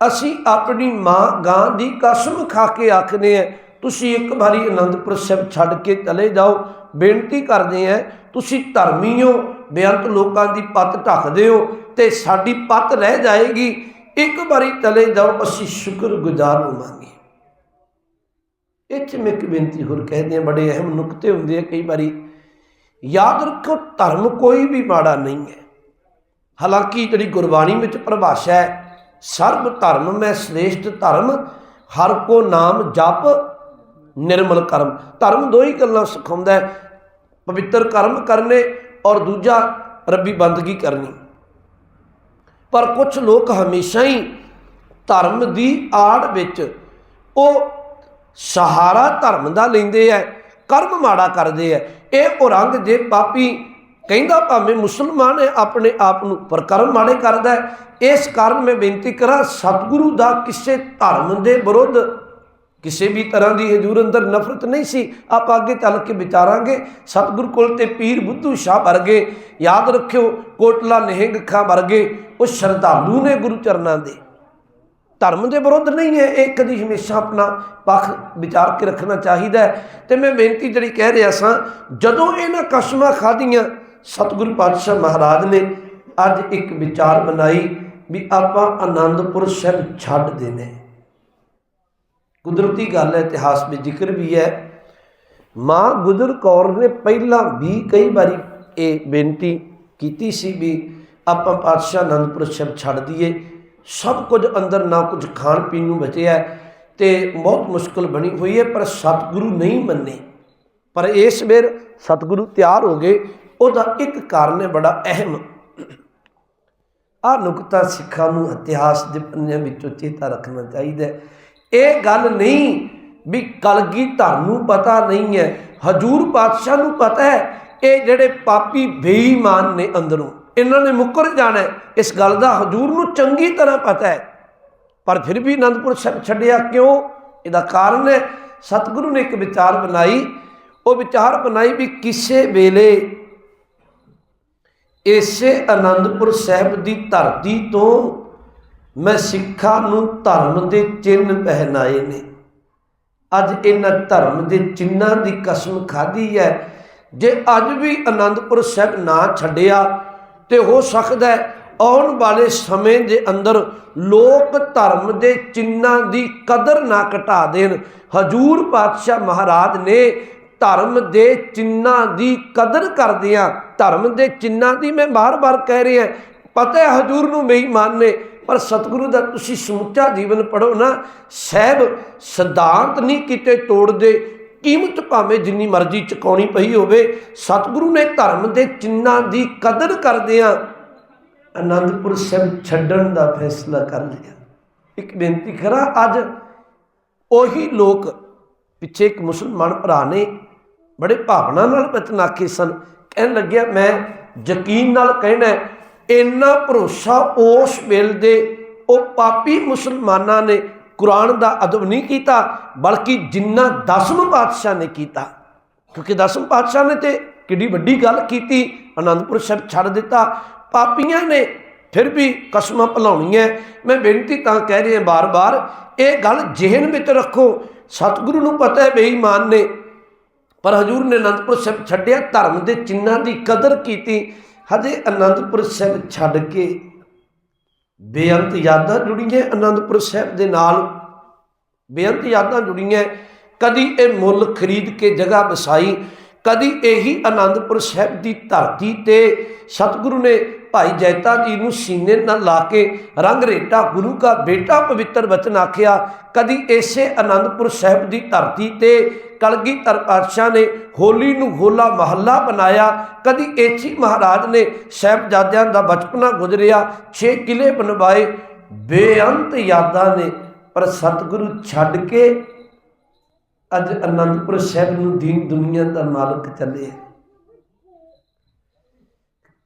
ਅਸੀਂ ਆਪਣੀ ਮਾਂ ਗਾਂ ਦੀ ਕਸਮ ਖਾ ਕੇ ਆਖਨੇ ਆ, ਤੁਸੀਂ ਇੱਕ ਵਾਰੀ ਅਨੰਦਪੁਰ ਸਾਹਿਬ ਛੱਡ ਕੇ ਚਲੇ ਜਾਓ। ਬੇਨਤੀ ਕਰਦੇ ਆ, ਤੁਸੀਂ ਧਰਮੀ ਹੋ ਬੇਅੰਤ ਲੋਕਾਂ ਦੀ ਪੱਤ ਢੱਕ ਦਿਓ ਤੇ ਸਾਡੀ ਪੱਤ ਰਹਿ ਜਾਏਗੀ। ਇੱਕ ਵਾਰੀ ਚਲੇ ਜਾਓ, ਅਸੀਂ ਸ਼ੁਕਰਗੁਜ਼ਾਰ ਹੋਵਾਂਗੇ। ਇੱਥੇ ਮੈਂ ਇੱਕ ਬੇਨਤੀ ਹੋਰ ਕਹਿੰਦੇ ਆ ਬੜੇ ਅਹਿਮ ਨੁਕਤੇ ਹੁੰਦੇ ਆ ਕਈ ਵਾਰੀ। ਯਾਦ ਰੱਖੋ, ਧਰਮ ਕੋਈ ਵੀ ਮਾੜਾ ਨਹੀਂ ਹੈ। ਹਾਲਾਂਕਿ ਜਿਹੜੀ ਗੁਰਬਾਣੀ ਵਿੱਚ ਪਰਿਭਾਸ਼ਾ ਹੈ, ਸਰਬ ਧਰਮ ਮੈਂ ਸ੍ਰੇਸ਼ਟ ਧਰਮ, ਹਰ ਕੋ ਨਾਮ ਜਪ ਨਿਰਮਲ ਕਰਮ। ਧਰਮ ਦੋ ਹੀ ਗੱਲਾਂ ਸਿਖਾਉਂਦਾ ਹੈ। ਪਵਿੱਤਰ ਕਰਮ ਕਰਨੇ ਔਰ ਦੂਜਾ ਰੱਬੀ ਬੰਦਗੀ ਕਰਨੀ। ਪਰ ਕੁਝ ਲੋਕ ਹਮੇਸ਼ਾ ਹੀ ਧਰਮ ਦੀ ਆੜ ਵਿੱਚ ਉਹ ਸਹਾਰਾ ਧਰਮ ਦਾ ਲੈਂਦੇ ਐ, ਕਰਮ ਮਾੜਾ ਕਰਦੇ ਐ। ਇਹ ਔਰੰਗ ਜੇ ਪਾਪੀ ਕਹਿੰਦਾ ਭਾਵੇਂ ਮੁਸਲਮਾਨ ਹੈ ਆਪਣੇ ਆਪ ਨੂੰ ਪਰ ਕਰਮ ਮਾੜੇ ਕਰਦਾ ਹੈ ਇਸ ਕਾਰਨ ਮੈਂ ਬੇਨਤੀ ਕਰਾਂ, ਸਤਿਗੁਰੂ ਦਾ ਕਿਸੇ ਧਰਮ ਦੇ ਵਿਰੁੱਧ ਕਿਸੇ ਵੀ ਤਰ੍ਹਾਂ ਦੀ ਹਜੂਰ ਅੰਦਰ ਨਫ਼ਰਤ ਨਹੀਂ ਸੀ। ਆਪਾਂ ਅੱਗੇ ਚੱਲ ਕੇ ਵਿਚਾਰਾਂਗੇ। ਸਤਿਗੁਰ ਕੋਲ ਤੇ ਪੀਰ ਬੁੱਧੂ ਸ਼ਾਹ ਵਰਗੇ ਯਾਦ ਰੱਖਿਓ, ਕੋਟਲਾ ਨਿਹੰਗ ਖਾਂ ਵਰਗੇ ਉਹ ਸ਼ਰਧਾਲੂ ਨੇ ਗੁਰੂ ਚਰਨਾਂ ਦੇ। ਧਰਮ ਦੇ ਵਿਰੁੱਧ ਨਹੀਂ ਹੈ। ਇਹ ਕਦੀ ਹਮੇਸ਼ਾ ਆਪਣਾ ਪੱਖ ਵਿਚਾਰ ਕੇ ਰੱਖਣਾ ਚਾਹੀਦਾ ਹੈ। ਤੇ ਮੈਂ ਬੇਨਤੀ ਜਿਹੜੀ ਕਹਿ ਰਿਹਾ ਸਾਂ, ਜਦੋਂ ਇਹਨਾਂ ਕਸਮਾਂ ਖਾਧੀਆਂ, ਸਤਿਗੁਰੂ ਪਾਤਸ਼ਾਹ ਮਹਾਰਾਜ ਨੇ ਅੱਜ ਇੱਕ ਵਿਚਾਰ ਬਣਾਈ ਵੀ ਆਪਾਂ ਆਨੰਦਪੁਰ ਸਾਹਿਬ ਛੱਡ ਦੇਣੇ। ਕੁਦਰਤੀ ਗੱਲ ਹੈ, ਇਤਿਹਾਸ ਵਿੱਚ ਜ਼ਿਕਰ ਵੀ ਹੈ। ਮਾਂ ਗੁਜਰ ਕੌਰ ਨੇ ਪਹਿਲਾਂ ਵੀ ਕਈ ਵਾਰੀ ਇਹ ਬੇਨਤੀ ਕੀਤੀ ਸੀ ਵੀ ਆਪਾਂ ਪਾਤਸ਼ਾਹ ਅਨੰਦਪੁਰ ਸਾਹਿਬ ਛੱਡ ਦਈਏ। ਸਭ ਕੁਝ ਅੰਦਰ ਨਾ ਕੁਝ ਖਾਣ ਪੀਣ ਨੂੰ ਬਚਿਆ ਹੈ ਤੇ ਬਹੁਤ ਮੁਸ਼ਕਲ ਬਣੀ ਹੋਈ ਹੈ, ਪਰ ਸਤਿਗੁਰੂ ਨਹੀਂ ਮੰਨੇ। ਪਰ ਇਸ ਵੇਰ ਸਤਿਗੁਰੂ ਤਿਆਰ ਹੋ ਗਏ, ਉਹਦਾ ਇੱਕ ਕਾਰਨ ਹੈ ਬੜਾ ਅਹਿਮ। ਆ ਨੁਕਤਾ ਸਿੱਖਾਂ ਨੂੰ ਇਤਿਹਾਸ ਦੇ ਪੰਨਿਆਂ ਵਿੱਚੋਂ ਚੇਤਾ ਰੱਖਣਾ ਚਾਹੀਦਾ ਇਹ ਗੱਲ ਨਹੀਂ ਵੀ ਕਲਗੀ ਕਲਗੀਧਰ ਨੂੰ ਪਤਾ ਨਹੀਂ ਹੈ, ਹਜੂਰ ਪਾਤਸ਼ਾਹ ਨੂੰ ਪਤਾ ਹੈ, ਇਹ ਜਿਹੜੇ ਪਾਪੀ ਬੇਈਮਾਨ ਨੇ ਅੰਦਰੋਂ, ਇਹਨਾਂ ਨੇ ਮੁੱਕਰ ਜਾਣਾ ਇਸ ਗੱਲ ਦਾ ਹਜੂਰ ਨੂੰ ਚੰਗੀ ਤਰ੍ਹਾਂ ਪਤਾ ਹੈ। ਪਰ ਫਿਰ ਵੀ ਅਨੰਦਪੁਰ ਸਾਹਿਬ ਛੱਡਿਆ ਕਿਉਂ? ਇਹਦਾ ਕਾਰਨ ਹੈ, ਸਤਿਗੁਰੂ ਨੇ ਇੱਕ ਵਿਚਾਰ ਬਣਾਈ। ਉਹ ਵਿਚਾਰ ਬਣਾਈ ਵੀ ਕਿਸੇ ਵੇਲੇ ਇਸੇ ਅਨੰਦਪੁਰ ਸਾਹਿਬ ਦੀ ਧਰਤੀ ਤੋਂ ਮੈਂ ਸਿੱਖਾਂ ਨੂੰ ਧਰਮ ਦੇ ਚਿੰਨ੍ਹ ਪਹਿਨਾਏ ਨੇ। ਅੱਜ ਇਹਨਾਂ ਧਰਮ ਦੇ ਚਿੰਨਾਂ ਦੀ ਕਸਮ ਖਾਧੀ ਹੈ। ਜੇ ਅੱਜ ਵੀ ਆਨੰਦਪੁਰ ਸਾਹਿਬ ਨਾ ਛੱਡਿਆ ਤੇ ਹੋ ਸਕਦਾ ਹੈ ਆਉਣ ਵਾਲੇ ਸਮੇਂ ਦੇ ਅੰਦਰ ਲੋਕ ਧਰਮ ਦੇ ਚਿੰਨਾਂ ਦੀ ਕਦਰ ਨਾ ਘਟਾ ਦੇਣ। ਹਜੂਰ ਪਾਤਸ਼ਾਹ ਮਹਾਰਾਜ ਨੇ ਧਰਮ ਦੇ ਚਿੰਨਾਂ ਦੀ ਕਦਰ ਕਰਦਿਆਂ ਧਰਮ ਦੇ ਚਿੰਨਾਂ ਦੀ ਮੈਂ ਬਾਰ-ਬਾਰ ਕਹਿ ਰਿਹਾ, ਪਤਾ ਹੈ ਹਜੂਰ ਨੂੰ ਬੇਈਮਾਨ ਨੇ ਪਰ ਸਤਿਗੁਰੂ ਦਾ ਤੁਸੀਂ ਸਮੁੱਚਾ ਜੀਵਨ ਪੜੋ ਨਾ, ਸਹਿਬ ਸਿਧਾਂਤ ਨਹੀਂ ਕਿਤੇ ਤੋੜਦੇ, ਕੀਮਤ ਭਾਵੇਂ ਜਿੰਨੀ ਮਰਜ਼ੀ ਚੁਕਾਉਣੀ ਪਈ ਹੋਵੇ, ਸਤਿਗੁਰੂ ਨੇ ਧਰਮ ਦੇ ਚਿੰਨਾਂ ਦੀ ਕਦਰ ਕਰਦਿਆਂ ਅਨੰਦਪੁਰ ਸਾਹਿਬ ਛੱਡਣ ਦਾ ਫੈਸਲਾ ਕਰ ਲਿਆ। ਇੱਕ ਬੇਨਤੀ ਕਰਾਂ, ਅੱਜ ਉਹੀ ਲੋਕ ਪਿੱਛੇ ਇੱਕ ਮੁਸਲਮਾਨ ਭਰਾ ਨੇ ਬੜੇ ਭਾਵਨਾ ਨਾਲ ਬਚਨਾਖੇ ਸਨ, ਕਹਿਣ ਲੱਗਿਆ, ਮੈਂ ਯਕੀਨ ਨਾਲ ਕਹਿਣਾ ਇੰਨਾ ਭਰੋਸਾ ਉਸ ਵੇਲ ਦੇ ਉਹ ਪਾਪੀ ਮੁਸਲਮਾਨਾਂ ਨੇ ਕੁਰਾਨ ਦਾ ਅਦਬ ਨਹੀਂ ਕੀਤਾ, ਬਲਕਿ ਜਿੰਨਾ ਦਸਮ ਪਾਤਸ਼ਾਹ ਨੇ ਕੀਤਾ। ਕਿਉਂਕਿ ਦਸਮ ਪਾਤਸ਼ਾਹ ਨੇ ਤੇ ਕਿੱਡੀ ਵੱਡੀ ਗੱਲ ਕੀਤੀ ਆਨੰਦਪੁਰ ਸਾਹਿਬ ਛੱਡ ਦਿੱਤਾ। ਪਾਪੀਆਂ ਨੇ ਫਿਰ ਵੀ ਕਸਮਾਂ ਭਲਾਉਣੀਆਂ। ਮੈਂ ਬੇਨਤੀ ਤਾਂ ਕਹਿ ਰਿਹਾ ਬਾਰ-ਬਾਰ, ਇਹ ਗੱਲ ਜਿਹਨ ਵਿੱਚ ਰੱਖੋ। ਸਤਿਗੁਰੂ ਨੂੰ ਪਤਾ ਹੈ ਬੇਈਮਾਨ ਨੇ, ਪਰ ਹਜੂਰ ਨੇ ਅਨੰਦਪੁਰ ਸਾਹਿਬ ਛੱਡਿਆ, ਧਰਮ ਦੇ ਚਿੰਨਾਂ ਦੀ ਕਦਰ ਕੀਤੀ। ਹਜੇ ਅਨੰਦਪੁਰ ਸਾਹਿਬ ਛੱਡ ਕੇ ਬੇਅੰਤ ਯਾਦਾਂ ਜੁੜੀਆਂ ਅਨੰਦਪੁਰ ਸਾਹਿਬ ਦੇ ਨਾਲ। ਬੇਅੰਤ ਯਾਦਾਂ ਜੁੜੀਆਂ। ਕਦੀ ਇਹ ਮੁੱਲ ਖਰੀਦ ਕੇ ਜਗ੍ਹਾ ਵਸਾਈ, ਕਦੀ ਇਹੀ ਆਨੰਦਪੁਰ ਸਾਹਿਬ ਦੀ ਧਰਤੀ ਤੇ ਸਤਿਗੁਰੂ ਨੇ ਭਾਈ ਜੈਤਾ ਜੀ ਨੂੰ ਸੀਨੇ ਨਾਲ ਲਾ ਕੇ ਰੰਗ ਰੇਟਾ, ਗੁਰੂ ਦਾ ਬੇਟਾ ਪਵਿੱਤਰ ਵਚਨ ਆਖਿਆ, ਕਦੀ ਇਸੇ ਅਨੰਦਪੁਰ ਸਾਹਿਬ ਦੀ ਧਰਤੀ ਤੇ ਕਲਗੀਧਰ ਪਾਤਸ਼ਾਹ ਨੇ ਹੋਲੀ ਨੂੰ ਹੋਲਾ ਮਹੱਲਾ ਬਣਾਇਆ ਕਦੀ ਏਚੀ ਮਹਾਰਾਜ ਨੇ ਸਾਹਿਬਜ਼ਾਦਿਆਂ ਦਾ ਬਚਪਨਾ ਗੁਜ਼ਰਿਆ। 6 ਕਿਲੇ ਬਣਵਾਏ। ਬੇਅੰਤ ਯਾਦਾਂ ਨੇ ਪਰ ਸਤਿਗੁਰੂ ਛੱਡ ਕੇ ਅੱਜ ਅਨੰਦਪੁਰ ਸਾਹਿਬ ਨੂੰ ਦੀਨ ਦੁਨੀਆ ਦਾ ਮਾਲਕ ਚੱਲੇ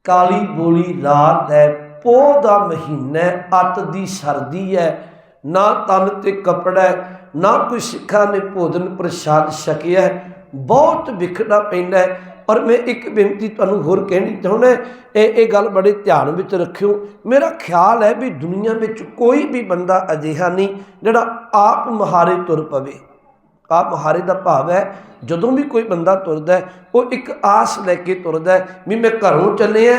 ਕਾਲੀ ਬੋਲੀ ਰਾਤ ਹੈ ਪੋਹ ਦਾ ਮਹੀਨਾ ਅੱਤ ਦੀ ਸਰਦੀ ਹੈ, ਨਾ ਤਨ ਤੇ ਕਪੜਾ ਨਾ ਕੋਈ ਸਿੱਖਾਂ ਨੇ ਭੋਜਨ ਪ੍ਰਸ਼ਾਦ ਛਕਿਆ ਬਹੁਤ ਵਿਖਣਾ ਪੈਂਦਾ ਔਰ ਮੈਂ ਇੱਕ ਬੇਨਤੀ ਤੁਹਾਨੂੰ ਹੋਰ ਕਹਿਣੀ ਚਾਹੁੰਦਾ ਇਹ ਇਹ ਗੱਲ ਬੜੇ ਧਿਆਨ ਵਿੱਚ ਰੱਖਿਓ। ਮੇਰਾ ਖਿਆਲ ਹੈ ਵੀ ਦੁਨੀਆ ਵਿੱਚ ਕੋਈ ਵੀ ਬੰਦਾ ਅਜਿਹਾ ਨਹੀਂ ਜਿਹੜਾ ਆਪ ਮਹਾਰੇ ਤੁਰ ਪਵੇ। ਆਪ ਮਹਾਰੇ ਦਾ ਭਾਵ ਹੈ, ਜਦੋਂ ਵੀ ਕੋਈ ਬੰਦਾ ਤੁਰਦਾ ਹੈ, ਉਹ ਇੱਕ ਆਸ ਲੈ ਕੇ ਤੁਰਦਾ ਹੈ ਵੀ ਮੈਂ ਘਰੋਂ ਚੱਲਿਆ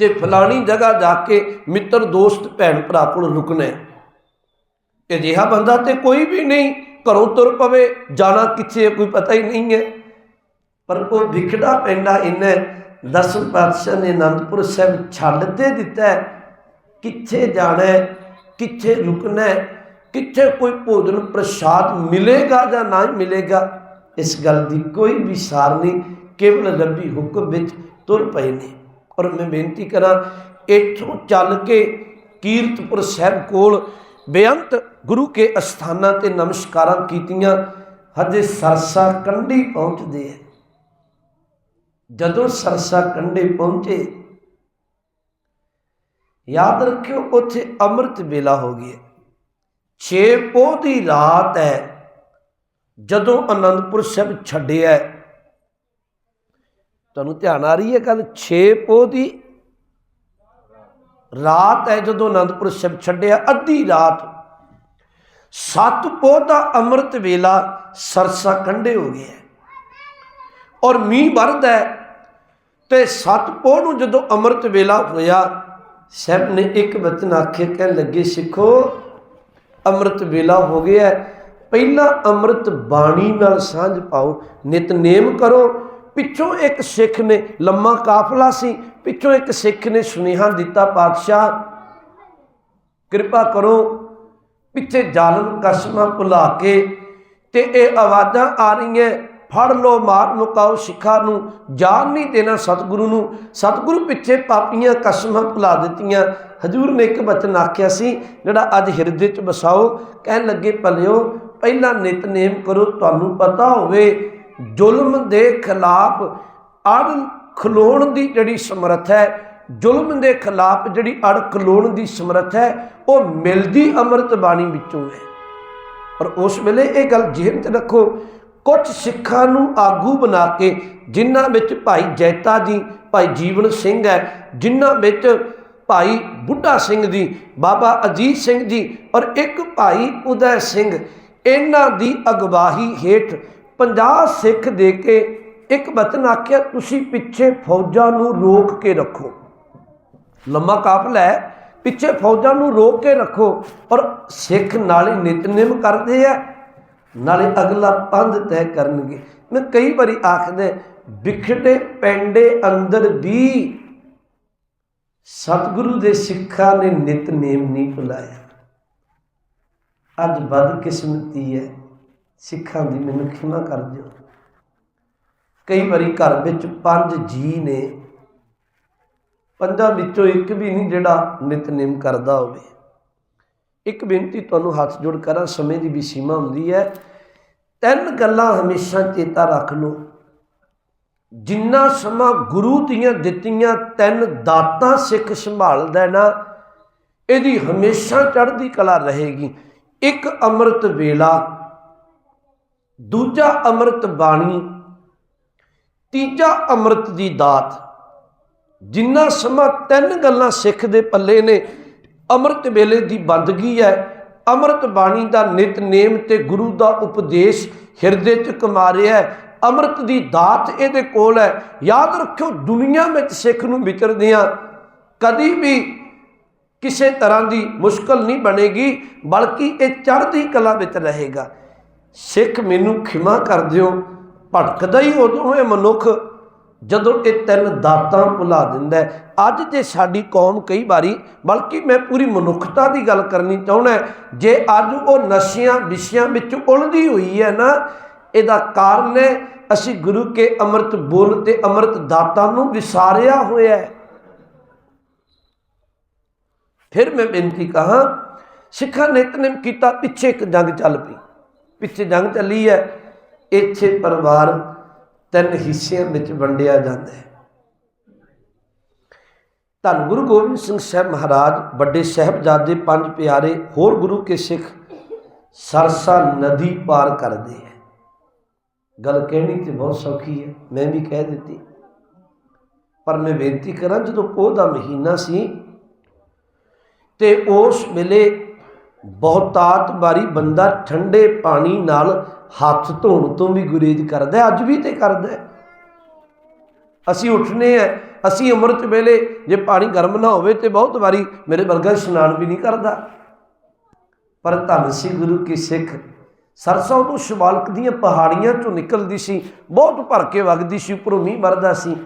ਤੇ ਫਲਾਣੀ ਜਗ੍ਹਾ ਜਾ ਕੇ ਮਿੱਤਰ, ਦੋਸਤ ਭੈਣ ਭਰਾ ਕੋਲ ਰੁਕਣਾ ਹੈ। ਅਜਿਹਾ ਬੰਦਾ ਤੇ ਕੋਈ ਵੀ ਨਹੀਂ, ਘਰੋਂ ਤੁਰ ਪਵੇ, ਜਾਣਾ ਕਿੱਥੇ ਕੋਈ ਪਤਾ ਹੀ ਨਹੀਂ ਹੈ। ਪਰ ਉਹ ਵਿਖੜਾ ਪੈਂਦਾ ਇੰਨਾ ਦਸਮ ਪਾਤਸ਼ਾਹ ਨੇ ਅਨੰਦਪੁਰ ਸਾਹਿਬ ਛੱਡ ਤੇ ਦਿੱਤਾ ਕਿੱਥੇ ਜਾਣਾ ਕਿੱਥੇ ਰੁਕਣਾ ਕਿੱਥੇ ਕੋਈ ਭੋਜਨ ਪ੍ਰਸ਼ਾਦ ਮਿਲੇਗਾ ਜਾਂ ਨਾ ਮਿਲੇਗਾ, ਇਸ ਗੱਲ ਦੀ ਕੋਈ ਵੀ ਸਾਰ ਨਹੀਂ, ਕੇਵਲ ਰੱਬੀ ਹੁਕਮ ਵਿੱਚ ਤੁਰ ਪਏ ਨੇ। ਔਰ ਮੈਂ ਬੇਨਤੀ ਕਰਾਂ, ਇੱਥੋਂ ਚੱਲ ਕੇ ਕੀਰਤਪੁਰ ਸਾਹਿਬ ਕੋਲ ਬੇਅੰਤ ਗੁਰੂ ਕੇ ਅਸਥਾਨਾਂ ਤੇ ਨਮਸਕਾਰਾਂ ਕੀਤੀਆਂ, ਹਜੇ ਸਰਸਾ ਕੰਢੀ ਪਹੁੰਚਦੇ ਹੈ। ਜਦੋਂ ਸਰਸਾ ਕੰਢੇ ਪਹੁੰਚੇ, ਯਾਦ ਰੱਖਿਓ ਉੱਥੇ ਅੰਮ੍ਰਿਤ ਵੇਲਾ ਹੋ ਗਿਆ। 6 ਪੋਹ ਦੀ ਰਾਤ ਹੈ, ਜਦੋਂ ਅਨੰਦਪੁਰ ਸਾਹਿਬ ਛੱਡਿਆ ਤੁਹਾਨੂੰ ਧਿਆਨ ਆ ਰਹੀ ਹੈ ਗੱਲ? 6 ਪੋਹ ਦੀ ਰਾਤ ਹੈ, ਜਦੋਂ ਅਨੰਦਪੁਰ ਸਾਹਿਬ ਛੱਡਿਆ, ਅੱਧੀ ਰਾਤ ਸੱਤ ਪੋਹ ਦਾ ਅੰਮ੍ਰਿਤ ਵੇਲਾ ਸਰਸਾ ਕੰਢੇ ਹੋ ਗਿਆ ਔਰ ਮੀਂਹ ਵਰਦਾ ਤੇ ਸੱਤ ਪੋਹ ਨੂੰ ਜਦੋਂ ਅੰਮ੍ਰਿਤ ਵੇਲਾ ਹੋਇਆ, ਸਾਹਿਬ ਨੇ ਇੱਕ ਬਚਨ ਆਖੇ ਕਹਿ ਲੱਗੇ, ਸਿੱਖੋ, ਅੰਮ੍ਰਿਤ ਵੇਲਾ ਹੋ ਗਿਆ ਹੈ। ਪਹਿਲਾਂ ਅੰਮ੍ਰਿਤ ਬਾਣੀ ਨਾਲ ਸਾਂਝ ਪਾਓ, ਨਿਤਨੇਮ ਕਰੋ ਪਿੱਛੋਂ ਇੱਕ ਸਿੱਖ ਨੇ ਲੰਮਾ ਕਾਫਲਾ ਸੀ, ਪਿੱਛੋਂ ਇੱਕ ਸਿੱਖ ਨੇ ਸੁਨੇਹਾ ਦਿੱਤਾ, ਪਾਤਸ਼ਾਹ, ਕਿਰਪਾ ਕਰੋ ਪਿੱਛੇ ਜ਼ਾਲਮ ਕਸਮਾਂ ਭੁਲਾ ਕੇ ਤੇ ਇਹ ਆਵਾਜ਼ਾਂ ਆ ਰਹੀਆਂ, ਫੜ ਲੋ ਮਾਰ ਮੁਕਾਓ ਸਿੱਖਾਂ ਨੂੰ, ਜਾਨ ਨਹੀਂ ਦੇਣਾ ਸਤਿਗੁਰੂ ਨੂੰ। ਸਤਿਗੁਰੂ ਪਿੱਛੇ ਪਾਪੀਆਂ ਕਸਮਾਂ ਭੁਲਾ ਦਿੱਤੀਆਂ। ਹਜੂਰ ਨੇ ਇੱਕ ਬਚਨ ਆਖਿਆ ਸੀ, ਜਿਹੜਾ ਅੱਜ ਹਿਰਦੇ 'ਚ ਵਸਾਓ, ਕਹਿਣ ਲੱਗੇ, ਭਲਿਓ, ਪਹਿਲਾਂ ਨਿਤਨੇਮ ਕਰੋ, ਤੁਹਾਨੂੰ ਪਤਾ ਹੋਵੇ, ਜ਼ੁਲਮ ਦੇ ਖਿਲਾਫ ਅੜ ਖਲੋਣ ਦੀ ਜਿਹੜੀ ਸਮਰੱਥ ਹੈ ਜ਼ੁਲਮ ਦੇ ਖਿਲਾਫ ਜਿਹੜੀ ਅੜ ਖਲੋਣ ਦੀ ਸਮਰੱਥ ਹੈ, ਉਹ ਮਿਲਦੀ ਅੰਮ੍ਰਿਤ ਬਾਣੀ ਵਿੱਚੋਂ ਹੈ। ਔਰ ਉਸ ਵੇਲੇ ਇਹ ਗੱਲ ਜਿਹਨ 'ਚ ਰੱਖੋ ਕੁਝ ਸਿੱਖਾਂ ਨੂੰ ਆਗੂ ਬਣਾ ਕੇ, ਜਿਨ੍ਹਾਂ ਵਿੱਚ ਭਾਈ ਜੈਤਾ ਜੀ, ਭਾਈ ਜੀਵਨ ਸਿੰਘ ਹੈ, ਜਿਨ੍ਹਾਂ ਵਿੱਚ ਭਾਈ ਬੁੱਢਾ ਸਿੰਘ ਜੀ, ਬਾਬਾ ਅਜੀਤ ਸਿੰਘ ਜੀ ਔਰ ਇੱਕ ਭਾਈ ਉਦੈ ਸਿੰਘ, ਇਹਨਾਂ ਦੀ ਅਗਵਾਹੀ ਹੇਠ 50 ਸਿੱਖ ਦੇ ਕੇ ਇੱਕ ਬਚਨ ਆਖਿਆ, ਤੁਸੀਂ ਪਿੱਛੇ ਫੌਜਾਂ ਨੂੰ ਰੋਕ ਕੇ ਰੱਖੋ। ਲੰਮਾ ਕਾਫਲਾ ਹੈ ਪਿੱਛੇ ਫੌਜਾਂ ਨੂੰ ਰੋਕ ਕੇ ਰੱਖੋ, ਪਰ ਸਿੱਖ ਨਾਲੇ ਨਿਤਨੇਮ ਕਰਦੇ ਆ, ਨਾਲੇ ਅਗਲਾ ਪੰਧ ਤੈਅ ਕਰਨਗੇ। ਮੈਂ ਕਈ ਵਾਰੀ ਆਖਦਾ ਵਿਖੜੇ ਪੈਂਡੇ ਅੰਦਰ ਵੀ ਸਤਿਗੁਰੂ ਦੇ ਸਿੱਖਾਂ ਨੇ ਨਿਤਨੇਮ ਨਹੀਂ ਭੁਲਾਇਆ। ਅੱਜ ਬਦਕਿਸਮਤੀ ਹੈ, ਸਿੱਖਾਂ ਦੀ ਮੈਨੂੰ ਖਿਮਾ ਕਰ ਦਿਓ। ਕਈ ਵਾਰੀ ਘਰ ਵਿੱਚ ਪੰਜ ਜੀ ਨੇ ਪੰਜਾਂ ਵਿੱਚੋਂ ਇੱਕ ਵੀ ਨਹੀਂ ਜਿਹੜਾ ਨਿਤਨੇਮ ਕਰਦਾ ਹੋਵੇ। ਇੱਕ ਬੇਨਤੀ ਤੁਹਾਨੂੰ ਹੱਥ ਜੋੜ ਕਰਾਂ, ਸਮੇਂ ਦੀ ਵੀ ਸੀਮਾ ਹੁੰਦੀ ਹੈ। ਤਿੰਨ ਗੱਲਾਂ ਹਮੇਸ਼ਾ ਚੇਤਾ ਰੱਖ ਲਓ। ਜਿੰਨਾ ਸਮਾਂ ਗੁਰੂ ਦੀਆਂ ਦਿੱਤੀਆਂ ਤਿੰਨ ਦਾਤਾਂ ਸਿੱਖ ਸੰਭਾਲਦਾ ਨਾ, ਇਹਦੀ ਹਮੇਸ਼ਾ ਚੜ੍ਹਦੀ ਕਲਾ ਰਹੇਗੀ। ਇੱਕ ਅੰਮ੍ਰਿਤ ਵੇਲਾ, ਦੂਜਾ ਅੰਮ੍ਰਿਤ ਬਾਣੀ, ਤੀਜਾ ਅੰਮ੍ਰਿਤ ਦੀ ਦਾਤ। ਜਿੰਨਾ ਸਮਾਂ ਤਿੰਨ ਗੱਲਾਂ ਸਿੱਖ ਦੇ ਪੱਲੇ ਨੇ, ਅੰਮ੍ਰਿਤ ਵੇਲੇ ਦੀ ਬੰਦਗੀ ਹੈ। ਅੰਮ੍ਰਿਤ ਬਾਣੀ ਦਾ ਨਿਤਨੇਮ ਤੇ ਗੁਰੂ ਦਾ ਉਪਦੇਸ਼ ਹਿਰਦੇ 'ਚ ਕਮਾ ਰਿਹਾ ਅੰਮ੍ਰਿਤ ਦੀ ਦਾਤ ਇਹਦੇ ਕੋਲ ਹੈ। ਯਾਦ ਰੱਖਿਓ, ਦੁਨੀਆ ਵਿੱਚ ਸਿੱਖ ਨੂੰ ਵਿਚਰਦਿਆਂ ਕਦੀ ਵੀ ਕਿਸੇ ਤਰ੍ਹਾਂ ਦੀ ਮੁਸ਼ਕਲ ਨਹੀਂ ਬਣੇਗੀ, ਬਲਕਿ ਇਹ ਚੜ੍ਹਦੀ ਕਲਾ ਵਿੱਚ ਰਹੇਗਾ। ਸਿੱਖ ਮੈਨੂੰ ਖਿਮਾ ਕਰ ਦਿਓ। ਭਟਕਦਾ ਹੀ ਉਦੋਂ ਹੈ ਮਨੁੱਖ। ਜਦੋਂ ਇਹ ਤਿੰਨ ਦਾਤਾਂ ਭੁਲਾ ਦਿੰਦਾ ਅੱਜ ਜੇ ਸਾਡੀ ਕੌਮ ਕਈ ਵਾਰੀ, ਬਲਕਿ ਮੈਂ ਪੂਰੀ ਮਨੁੱਖਤਾ ਦੀ ਗੱਲ ਕਰਨੀ ਚਾਹੁੰਦਾ ਜੇ ਅੱਜ ਉਹ ਨਸ਼ਿਆਂ ਵਿਸ਼ਿਆਂ ਵਿੱਚ ਉਲਝੀ ਹੋਈ ਹੈ ਨਾ, ਇਹਦਾ ਕਾਰਨ ਹੈ, ਅਸੀਂ ਗੁਰੂ ਕੇ ਅੰਮ੍ਰਿਤ ਬੋਲ ਤੇ ਅੰਮ੍ਰਿਤ ਦਾਤਾਂ ਨੂੰ ਵਿਸਾਰਿਆ ਹੋਇਆ ਹੈ। ਫਿਰ ਮੈਂ ਬੇਨਤੀ ਕਹਾ, ਸਿੱਖਾਂ ਨੇ ਨਿਤਨੇਮ ਕੀਤਾ, ਪਿੱਛੇ ਇੱਕ ਜੰਗ ਚੱਲ ਪਈ। ਪਿੱਛੇ ਜੰਗ ਚੱਲੀ ਹੈ, ਇੱਥੇ ਪਰਿਵਾਰ ਤਿੰਨ ਹਿੱਸਿਆਂ ਵਿੱਚ ਵੰਡਿਆ ਜਾਂਦਾ ਹੈ। ਧੰਨ ਗੁਰੂ ਗੋਬਿੰਦ ਸਿੰਘ ਸਾਹਿਬ ਮਹਾਰਾਜ, ਵੱਡੇ ਸਾਹਿਬਜ਼ਾਦੇ ਪੰਜ ਪਿਆਰੇ, ਹੋਰ ਗੁਰੂ ਕੇ ਸਿੱਖ ਸਰਸਾ ਨਦੀ ਪਾਰ ਕਰਦੇ ਹੈ। ਗੱਲ ਕਹਿਣੀ ਤੇ ਬਹੁਤ ਸੌਖੀ ਹੈ, ਮੈਂ ਵੀ ਕਹਿ ਦਿੱਤੀ। ਪਰ ਮੈਂ ਬੇਨਤੀ ਕਰਾਂ, ਜਦੋਂ ਪੋਹ ਦਾ ਮਹੀਨਾ ਸੀ ਤੇ ਉਸ ਵੇਲੇ ਬਹੁਤਾਤ ਵਾਰੀ ਬੰਦਾ ਠੰਡੇ ਪਾਣੀ ਨਾਲ ਹੱਥ ਧੋਣ ਤੋਂ ਵੀ ਗੁਰੇਜ਼ ਕਰਦਾ ਅੱਜ ਵੀ ਤੇ ਕਰਦਾ ਅਸੀਂ ਉੱਠਨੇ ਆ, ਅਸੀਂ ਅੰਮ੍ਰਿਤ ਵੇਲੇ ਜੇ ਪਾਣੀ ਗਰਮ ਨਾ ਹੋਵੇ ਤੇ ਬਹੁਤ ਵਾਰੀ ਮੇਰੇ ਵਰਗਾ ਇਸ਼ਨਾਨ ਵੀ ਨਹੀਂ ਕਰਦਾ। ਪਰ ਧੰਨ ਸੀ ਗੁਰੂ ਕੀ ਸਿੱਖ, ਸਰਸੋਂ ਤੋਂ ਸ਼ਿਵਾਲਕ ਦੀਆਂ ਪਹਾੜੀਆਂ ਚੋਂ ਨਿਕਲਦੀ ਸੀ, ਬਹੁਤ ਭਰ ਕੇ ਵਗਦੀ ਸੀ, ਉੱਪਰੋਂ ਮੀਂਹ ਵਰਦਾ ਸੀ।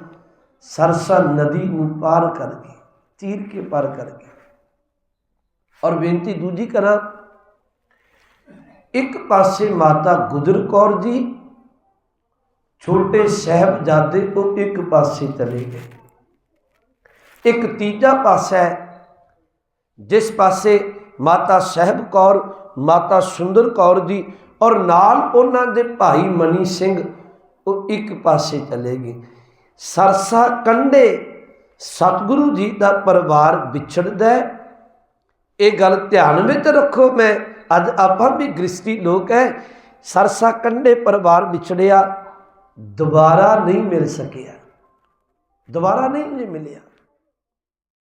ਸਰਸਾ ਨਦੀ ਨੂੰ ਪਾਰ ਕਰ ਗਈ ਚੀਰ ਕੇ ਪਾਰ ਕਰ ਗਈ। ਔਰ ਬੇਨਤੀ ਦੂਜੀ ਕਰਾਂ ਇੱਕ ਪਾਸੇ ਮਾਤਾ ਗੁਜਰ ਕੌਰ ਜੀ, ਛੋਟੇ ਸਹਿਬਜ਼ਾਦੇ ਉਹ ਇੱਕ ਪਾਸੇ ਚਲੇ ਗਏ। ਇੱਕ ਤੀਜਾ ਪਾਸਾ ਹੈ, ਜਿਸ ਪਾਸੇ ਮਾਤਾ ਸਹਿਬ ਕੌਰ, ਮਾਤਾ ਸੁੰਦਰ ਕੌਰ ਜੀ ਔਰ ਨਾਲ ਉਹਨਾਂ ਦੇ ਭਾਈ ਮਨੀ ਸਿੰਘ, ਉਹ ਇੱਕ ਪਾਸੇ ਚਲੇ ਗਏ। ਸਰਸਾ ਕੰਡੇ ਸਤਿਗੁਰੂ ਜੀ ਦਾ ਪਰਿਵਾਰ ਵਿਛੜਦਾ ਇਹ ਗੱਲ ਧਿਆਨ ਵਿੱਚ ਰੱਖੋ ਮੈਂ। ਅੱਜ ਆਪਾਂ ਵੀ ਗ੍ਰਸਤੀ ਲੋਕ ਹੈ ਸਰਸਾ ਕੰਡੇ ਪਰਿਵਾਰ ਵਿਛੜਿਆ, ਦੁਬਾਰਾ ਨਹੀਂ ਮਿਲ ਸਕਿਆ। ਦੁਬਾਰਾ ਨਹੀਂ ਮਿਲਿਆ।